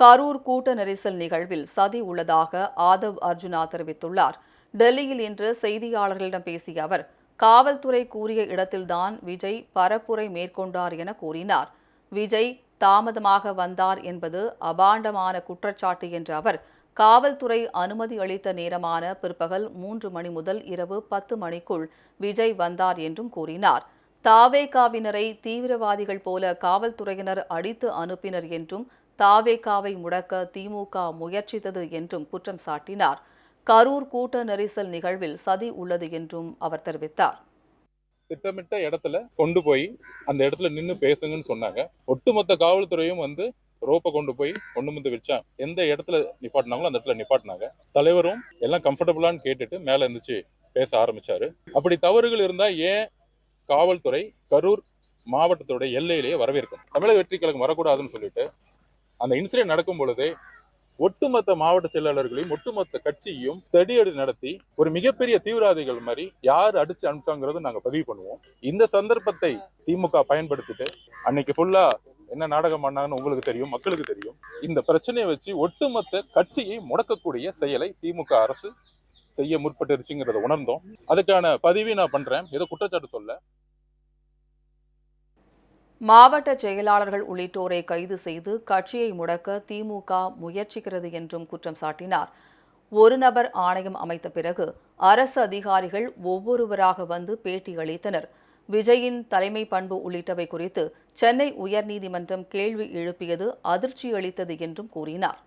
கரூர் கூட்ட நெரிசல் நிகழ்வில் சதி உள்ளதாக ஆதவ் அர்ஜுனா தெரிவித்துள்ளார். டெல்லியில் இன்று செய்தியாளர்களிடம் பேசிய அவர் காவல்துறை கூறிய இடத்தில்தான் விஜய் பரப்புரை மேற்கொண்டார் என கூறினார். விஜய் தாமதமாக வந்தார் என்பது அபாண்டமான குற்றச்சாட்டு என்ற அவர் காவல்துறை அனுமதி அளித்த நேரமான பிற்பகல் மூன்று மணி முதல் இரவு பத்து மணிக்குள் விஜய் வந்தார் என்றும் கூறினார். தாவேகாவினரை தீவிரவாதிகள் போல காவல்துறையினர் அடித்து அனுப்பினர் என்றும் தாவேகாவை முடக்க திமுக முயற்சித்தது என்றும் குற்றம் சாட்டினார். கரூர் கூட்ட நெரிசல் நிகழ்வில் சதி உள்ளது என்றும் அவர் தெரிவித்தார். திட்டமிட்ட இடத்துல கொண்டு போய் அந்த இடத்துல நின்று பேசுங்கன்னு சொன்னாங்க. ஒட்டுமொத்த காவல்துறையும் வந்து ரோப்பை கொண்டு போய் கொண்டு வந்து வச்சா எந்த இடத்துல நிப்பாட்டினாங்களோ அந்த இடத்துல நிப்பாட்டினாங்க. தலைவரும் எல்லாம் கம்ஃபர்டபுளான்னு கேட்டுட்டு மேலே இருந்துச்சு பேச ஆரம்பிச்சாரு. அப்படி தவறுகள் இருந்தா ஏன் காவல்துறை கரூர் மாவட்டத்தோட எல்லையிலேயே வரவேற்கும்? தமிழக வெற்றி கழகம் வரக்கூடாதுன்னு சொல்லிட்டு அந்த இன்சிடென்ட் நடக்கும் பொழுதே ஒட்டுமொத்த மாவட்ட செயலாளர்களையும் ஒட்டுமொத்த கட்சியையும் தடியடி நடத்தி ஒரு மிகப்பெரிய தீவிரவாதிகள் மாதிரி யார் அடிச்சு அனுப்பிச்சாங்கிறத நாங்க பதிவு பண்ணுவோம். இந்த சந்தர்ப்பத்தை திமுக பயன்படுத்திட்டு அன்னைக்கு ஃபுல்லா என்ன நாடகம் பண்ணாங்கன்னு உங்களுக்கு தெரியும் மக்களுக்கு தெரியும். இந்த பிரச்சனையை வச்சு ஒட்டுமொத்த கட்சியை முடக்கக்கூடிய செயலை திமுக அரசு செய்ய முற்பட்டுருச்சுங்கிறத உணர்ந்தோம். அதுக்கான பதிவை நான் பண்றேன். ஏதோ குற்றச்சாட்டு சொல்ல. மாவட்ட செயலாளர்கள் உள்ளிட்டோரை கைது செய்து கட்சியை முடக்க திமுக முயற்சிக்கிறது என்றும் குற்றம் சாட்டினார். ஒரு நபர் ஆணையம் அமைத்த பிறகு அரசு அதிகாரிகள் ஒவ்வொருவராக வந்து பேட்டி அளித்தனர் விஜயின் தலைமை பண்பு உள்ளிட்டவை குறித்து சென்னை உயர்நீதிமன்றம் கேள்வி எழுப்பியது அதிர்ச்சி அளித்தது என்றும் கூறினார்.